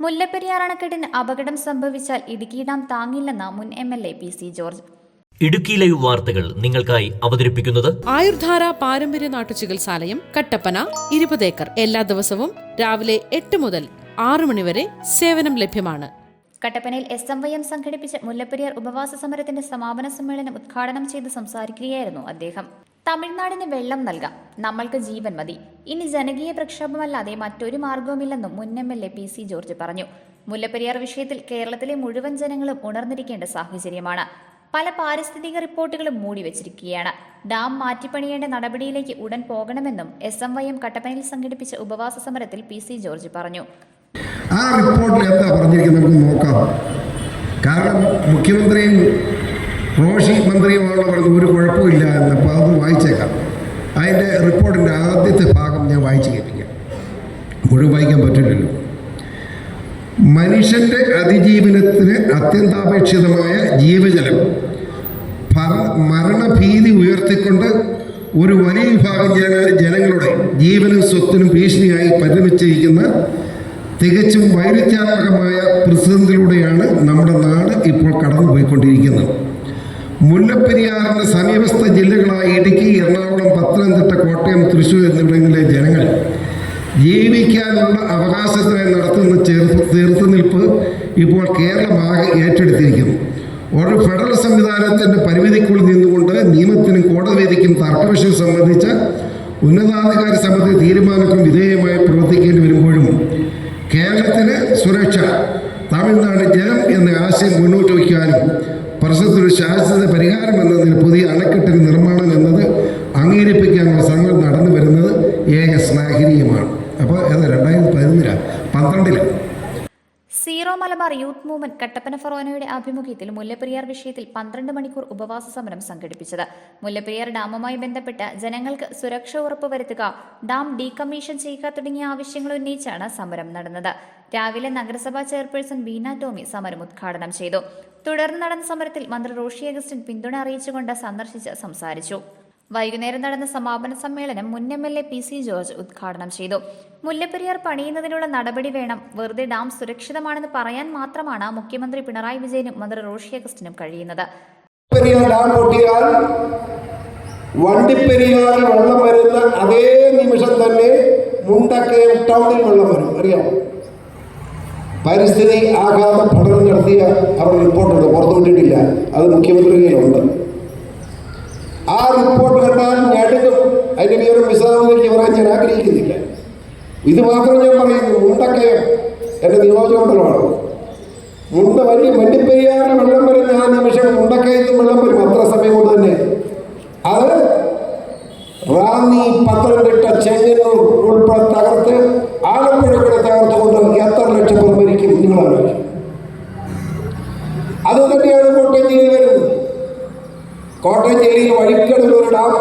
മുല്ലപ്പെരിയാർ അണക്കെട്ടിന് അപകടം സംഭവിച്ചാൽ ഇടുക്കി ഡാം താങ്ങില്ലെന്ന മുൻ M L A P C George. Idukki live വാർത്തകൾ നിങ്ങൾക്കായി അവതരിപ്പിക്കുന്നത് ആയുർധാര പാരമ്പര്യ നാട്ടുചികിത്സാലയം കട്ടപ്പന ഇരുപത് ഏക്കർ. എല്ലാ ദിവസവും രാവിലെ എട്ട് മുതൽ ആറു മണിവരെ സേവനം ലഭ്യമാണ്. കട്ടപ്പനയിൽ എസ് എം വൈ എം സംഘടിപ്പിച്ച മുല്ലപ്പെരിയാർ ഉപവാസ സമരത്തിന്റെ സമാപന സമ്മേളനം ഉദ്ഘാടനം ചെയ്ത് സംസാരിക്കുകയായിരുന്നു അദ്ദേഹം. തമിഴ്നാടിന് വെള്ളം നൽകാം. നമ്മൾക്ക് ജീവൻ മതി. ഇനി ജനകീയ പ്രക്ഷോഭമല്ലാതെ മറ്റൊരു മാർഗവുമില്ലെന്നും മുൻ M L A P C George പറഞ്ഞു. മുല്ലപ്പെരിയാർ വിഷയത്തിൽ കേരളത്തിലെ മുഴുവൻ ജനങ്ങളും ഉണർന്നിരിക്കേണ്ട സാഹചര്യമാണ്. പല പാരിസ്ഥിതിക റിപ്പോർട്ടുകളും മൂടിവെച്ചിരിക്കുകയാണ്. ഡാം മാറ്റിപ്പണിയേണ്ട നടപടിയിലേക്ക് ഉടൻ പോകണമെന്നും എസ് എം വൈ എം കട്ടപ്പനയിൽ സംഘടിപ്പിച്ച ഉപവാസ സമരത്തിൽ പി സി ജോർജ് പറഞ്ഞു. ആ റിപ്പോർട്ടിൽ എന്താ പറഞ്ഞിരിക്കുന്നത് നോക്കാം. കാരണം മുഖ്യമന്ത്രിയും റോഷി മന്ത്രിയുമാണ് പറഞ്ഞത് ഒരു കുഴപ്പമില്ല എന്ന് അപ്പോൾ അത് വായിച്ചേക്കാം. അതിന്റെ റിപ്പോർട്ടിന്റെ ആദ്യത്തെ ഭാഗം ഞാൻ വായിച്ച് കേൾപ്പിക്കാം. മുഴുവൻ വായിക്കാൻ പറ്റില്ലല്ലോ. മനുഷ്യന്റെ അതിജീവനത്തിന് അത്യന്താപേക്ഷിതമായ ജീവജലം മരണഭീതി ഉയർത്തിക്കൊണ്ട് ഒരു വലിയ വിഭാഗം ജന ജനങ്ങളുടെ ജീവനും സ്വത്തിനും ഭീഷണിയായി പരിണമിച്ചിരിക്കുന്ന തികച്ചും വൈരുദ്ധ്യാത്മകമായ പ്രതിസന്ധിയിലൂടെയാണ് നമ്മുടെ നാട് ഇപ്പോൾ കടന്നുപോയിക്കൊണ്ടിരിക്കുന്നത്. മുല്ലപ്പെരിയാറിന് സമീപസ്ഥ ജില്ലകളായ ഇടുക്കി എറണാകുളം പത്തനംതിട്ട കോട്ടയം തൃശൂർ എന്നിവിടങ്ങളിലെ ജനങ്ങൾ ജീവിക്കാനുള്ള അവകാശത്തിനായി നടത്തുന്ന ചെറുത്ത് ചെറുത്തുനിൽപ്പ് ഇപ്പോൾ കേരളമാകെ ഏറ്റെടുത്തിരിക്കുന്നു. ഒരു ഫെഡറൽ സംവിധാനത്തിന്റെ പരിമിതിക്കുള്ളിൽ നിന്നുകൊണ്ട് നിയമത്തിനും കോടതിവിധിക്കും തർക്കവിഷയം സംബന്ധിച്ച ഉന്നതാധികാര സമിതി തീരുമാനത്തിനും വിധേയമായി പ്രവർത്തിക്കേണ്ടി വരുമ്പോഴും കേരളത്തിന് സുരക്ഷ തമിഴ്നാട് ജനം എന്ന ആശയം മുന്നോട്ട് വയ്ക്കാനും പ്രശ്നത്തിനൊരു ശാശ്വത പരിഹാരം എന്നതിന് പുതിയ അണക്കെട്ടിന് നിർമ്മാണം എന്നത് അംഗീകരിപ്പിക്കാനുള്ള ശ്രമങ്ങൾ നടന്നു വരുന്നത് ഏക ശ്ലാഘനീയമാണ് അപ്പോൾ ഏതാ രണ്ടായിരത്തി പതിനൊന്നിലാണ് പന്ത്രണ്ടിലാണ് മലബാർ യൂത്ത് മൂവ്മെന്റ് കട്ടപ്പന ഫറോനയുടെ ആഭിമുഖ്യത്തിൽ മുല്ലപ്പെരിയാർ വിഷയത്തിൽ പന്ത്രണ്ട് മണിക്കൂർ ഉപവാസ സമരം സംഘടിപ്പിച്ചത്. മുല്ലപ്പെരിയാർ ഡാമുമായി ബന്ധപ്പെട്ട് ജനങ്ങൾക്ക് സുരക്ഷ ഉറപ്പുവരുത്തുക ഡാം ഡീകമ്മീഷൻ ചെയ്യുക തുടങ്ങിയ ആവശ്യങ്ങൾ ഉന്നയിച്ചാണ് സമരം നടന്നത്. രാവിലെ നഗരസഭാ ചെയർപേഴ്സൺ ബീന ടോമി സമരം ഉദ്ഘാടനം ചെയ്തു. തുടർന്ന് നടന്ന സമരത്തിൽ മന്ത്രി റോഷി അഗസ്റ്റിൻ പിന്തുണ അറിയിച്ചുകൊണ്ട് സന്ദർശിച്ച് സംസാരിച്ചു. വൈകുന്നേരം നടന്ന സമാപന സമ്മേളനം മുൻ M L A P C George ഉദ്ഘാടനം ചെയ്തു. മുല്ലപ്പെരിയാർ പണിയുന്നതിനുള്ള നടപടി വേണം. വെറുതെ ഡാം സുരക്ഷിതമാണെന്ന് പറയാൻ മാത്രമാണ് മുഖ്യമന്ത്രി പിണറായി വിജയനും മന്ത്രി റോഷി അഗസ്റ്റിനും കഴിയുന്നത്. വണ്ടിപ്പെരിയാറിൽ വെള്ളം വരുന്ന അതേ നിമിഷം തന്നെ മുണ്ടക്കയം ടൗണിൽ വെള്ളം വരും. പരിസ്ഥിതി ആഘാത പഠനം നടത്തിയ അവർ റിപ്പോർട്ടുണ്ട്. പുറത്തുവിട്ടിട്ടില്ല. അത് മുഖ്യമന്ത്രി കയ്യിലുണ്ട്. ആ റിപ്പോർട്ട് കണ്ടാൽ ഞടുക്കും അതിന്റെ വിവരം വിശദാംശത്തിലേക്ക് പറയാൻ ഞാൻ ആഗ്രഹിക്കുന്നില്ല. ഇത് മാത്രം ഞാൻ പറയുന്നു മുണ്ടക്കയം എന്റെ നിയോജകമണ്ഡലമാണ്. മുണ്ട വലിയ വണ്ടിപ്പെരിയാറിന് വെള്ളം വരുന്ന ആ നിമിഷം മുണ്ടക്കയത്തും വെള്ളം വരും അത്ര സമയം കൊണ്ട് തന്നെ. അത് റാന്നി പത്തനംതിട്ട ചെങ്ങന്നൂർ ഉൾപ്പെടെ തകർത്ത് ആലപ്പുഴ കൂടെ തകർത്തുകൊണ്ട് എത്ര ലക്ഷം പേർ മരിക്കും നിങ്ങളാണ് അത് തന്നെയാണ് കോട്ടയം ജില്ലയിൽ വരുന്നത് കോട്ടയം ജില്ലയിൽ വഴിക്കടൽ ഒരു ഡാം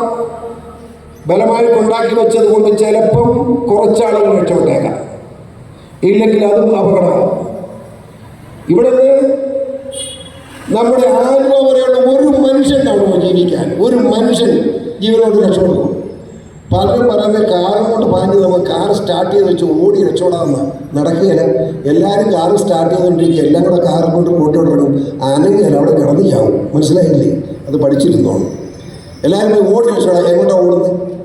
ബലമായിട്ട് ഉണ്ടാക്കി വെച്ചത് കൊണ്ട് ചിലപ്പം കുറച്ചാളുകൾ രക്ഷപ്പെട്ടേക്കാം. ഇല്ലെങ്കിൽ അതും അപകടമാണ്. ഇവിടെ നമ്മുടെ ആലുവ വരെയുള്ള ഒരു മനുഷ്യൻ കാണുമോ ജീവിക്കാൻ. ഒരു മനുഷ്യൻ ജീവനോട് രക്ഷപ്പെടുന്നു. പലരും പറയുന്ന കാറും കൊണ്ട് പാഞ്ഞ് നമ്മൾ കാർ സ്റ്റാർട്ട് ചെയ്ത് വെച്ച് ഓടി രക്ഷപ്പെടാമെന്ന് നടക്കുകയില്ല. എല്ലാവരും കാർ സ്റ്റാർട്ട് ചെയ്തുകൊണ്ടിരിക്കുക. എല്ലാം കൂടെ കാറും കൊണ്ട് കൂട്ടോടണം അനങ്ങിയാൽ അവിടെ കിടന്നു ചാവും. മനസ്സിലായില്ലേ? അത് പഠിച്ചിരുന്നോണം എല്ലാവരും ഓടി രക്ഷപ്പെടാം എങ്ങോട്ടാണ് ഓടുന്നത്?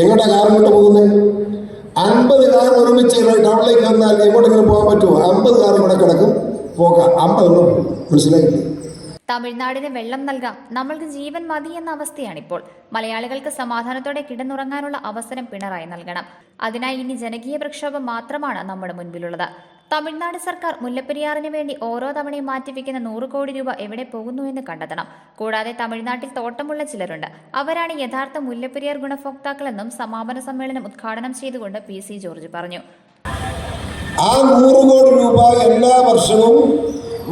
എങ്ങോട്ടാ കാർ കൊണ്ട് പോകുന്നത് അൻപത് കാർ ഒരുമിച്ച് ടൗണിലേക്ക് വന്നാൽ എങ്ങോട്ടെങ്കിലും പോകാൻ പറ്റുമോ? അമ്പത് കാർ ഇവിടെ കിടക്കും. പോകാം. അമ്പതെണ്ണം പോകും മനസ്സിലായില്ലേ തമിഴ്നാടിന് വെള്ളം നൽകാം. നമ്മൾക്ക് ജീവൻ മതി എന്ന അവസ്ഥയാണിപ്പോൾ. മലയാളികൾക്ക് സമാധാനത്തോടെ കിടന്നുറങ്ങാനുള്ള അവസരം പിണറായി നൽകണം. അതിനായി ഇനി ജനകീയ പ്രക്ഷോഭം മാത്രമാണ് നമ്മുടെ മുൻപിലുള്ളത്. തമിഴ്നാട് സർക്കാർ മുല്ലപ്പെരിയാറിന് വേണ്ടി ഓരോ തവണയും മാറ്റിവെക്കുന്ന നൂറ് കോടി രൂപ എവിടെ പോകുന്നു എന്ന് കണ്ടെത്തണം. കൂടാതെ തമിഴ്നാട്ടിൽ തോട്ടമുള്ള ചിലരുണ്ട്. അവരാണ് യഥാർത്ഥ മുല്ലപ്പെരിയാർ ഗുണഭോക്താക്കളെന്നും സമാപന സമ്മേളനം ഉദ്ഘാടനം ചെയ്തുകൊണ്ട് പി സി ജോർജ് പറഞ്ഞു. ആ നൂറ് കോടി രൂപ എല്ലാ വർഷവും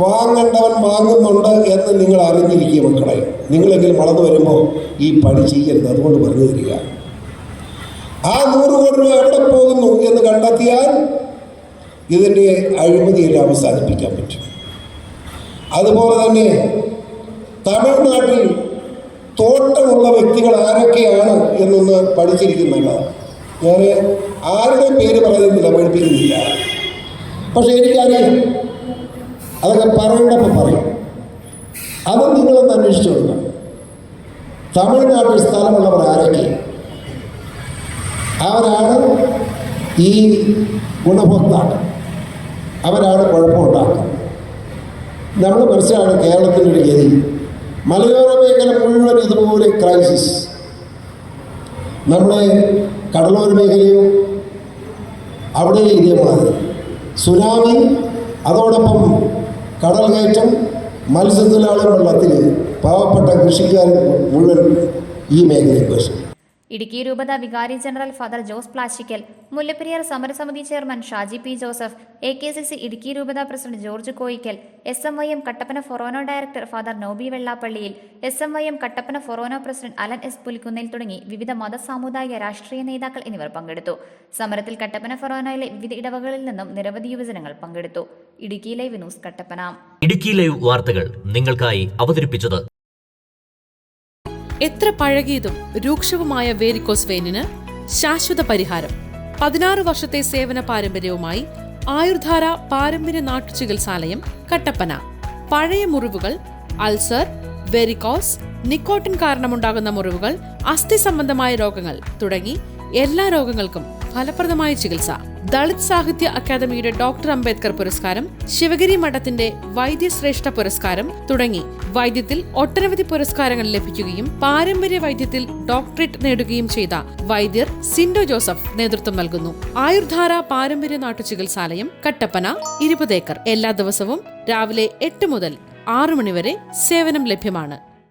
വാങ്ങേണ്ടവൻ വാങ്ങുന്നുണ്ട് എന്ന് നിങ്ങൾ അറിഞ്ഞിരിക്കുക മക്കളെ. നിങ്ങളെങ്കിലും വളർന്നു വരുമ്പോൾ ഈ പണി ചെയ്യരുത്. അതുകൊണ്ട് പറഞ്ഞു തരിക ആ നൂറ് കോടി രൂപ എവിടെ പോകുന്നു എന്ന് കണ്ടെത്തിയാൽ ഇതിന്റെ അഴിമതിയെല്ലാം അവസാനിപ്പിക്കാൻ പറ്റും. അതുപോലെ തന്നെ തമിഴ്നാട്ടിൽ തോട്ടമുള്ള വ്യക്തികൾ ആരൊക്കെയാണ് എന്നൊന്ന് പഠിച്ചിരിക്കുന്നില്ല. ഞാൻ ആരുടെ പേര് പറയുന്നില്ല പഠിപ്പിക്കുന്നില്ല. പക്ഷേ എനിക്കറിയാം. അതൊക്കെ പറയേണ്ടപ്പോൾ പറയും. അത് നിങ്ങളൊന്ന് അന്വേഷിച്ചു കൊടുക്കണം തമിഴ്നാട്ടിൽ സ്ഥലമുള്ളവർ ആരൊക്കെ? അവരാണ് ഈ ഗുണഭോക്താക്കൾ. അവരാണ് കുഴപ്പമുണ്ടാക്കുന്നത് നമ്മൾ മനസ്സിലാണ് കേരളത്തിന്റെ ഒരു ഗതി. മലയോര മേഖല മുഴുവൻ ഇതുപോലെ ക്രൈസിസ് നമ്മളെ കടലോര മേഖലയും അവിടെ ഇതേമാതിരി സുനാമി അതോടൊപ്പം കടൽ കയറ്റം മത്സ്യത്തൊഴിലാളി വെള്ളത്തിൽ പാവപ്പെട്ട കൃഷിക്കാരൻ മുഴുവൻ ഈ മേഖലയിൽ വശം ഇടുക്കി രൂപത വികാരി ജനറൽ ഫാദർ ജോസ് പ്ലാസ്റ്റിക്കൽ മുല്ലപ്പെരിയാർ സമരസമിതി chairman Shaji P Joseph A K C C Idukki രൂപത president George Koikkal S M Y M Kattappana ഫൊറോനോ director father Nobi വെള്ളാപ്പള്ളിയിൽ S M Y M Kattappana ഫൊറോനോ president Allen S Pulikkunnel തുടങ്ങി വിവിധ മത സാമുദായിക രാഷ്ട്രീയ നേതാക്കൾ എന്നിവർ പങ്കെടുത്തു. സമരത്തിൽ കട്ടപ്പന ഫൊറോനോയിലെ വിവിധ ഇടവകളിൽ നിന്നും നിരവധി യുവജനങ്ങൾ പങ്കെടുത്തു. Idukki live news Kattappana. Idukki live വാർത്തകൾ നിങ്ങൾക്കായി അവതരിപ്പിച്ചത് എത്ര പഴകിയതും രൂക്ഷവുമായ വേരിക്കോസ് വെയിനിന് ശാശ്വത പരിഹാരം. പതിനാറ് വർഷത്തെ സേവന പാരമ്പര്യവുമായി ആയുർധാര പാരമ്പര്യ നാട്ടുചികിത്സാലയം കട്ടപ്പന. പഴയ മുറിവുകൾ അൾസർ വെരിക്കോസ് നിക്കോട്ടിൻ കാരണമുണ്ടാകുന്ന മുറിവുകൾ അസ്ഥി സംബന്ധമായ രോഗങ്ങൾ തുടങ്ങി എല്ലാ രോഗങ്ങൾക്കും ഫലപ്രദമായ ചികിത്സ. ദളിത് സാഹിത്യ അക്കാദമിയുടെ ഡോക്ടർ അംബേദ്കർ പുരസ്കാരം ശിവഗിരി മഠത്തിന്റെ വൈദ്യശ്രേഷ്ഠ പുരസ്കാരം തുടങ്ങി. വൈദ്യത്തിൽ ഒട്ടനവധി പുരസ്കാരങ്ങൾ ലഭിക്കുകയും പാരമ്പര്യ വൈദ്യത്തിൽ ഡോക്ടറേറ്റ് നേടുകയും ചെയ്ത വൈദ്യർ സിൻഡോ ജോസഫ് നേതൃത്വം നൽകുന്നു. ആയുർധാര പാരമ്പര്യ നാട്ടു ചികിത്സാലയം കട്ടപ്പന ഇരുപത് ഏക്കർ. എല്ലാ ദിവസവും രാവിലെ എട്ട് മുതൽ ആറു മണിവരെ സേവനം ലഭ്യമാണ്.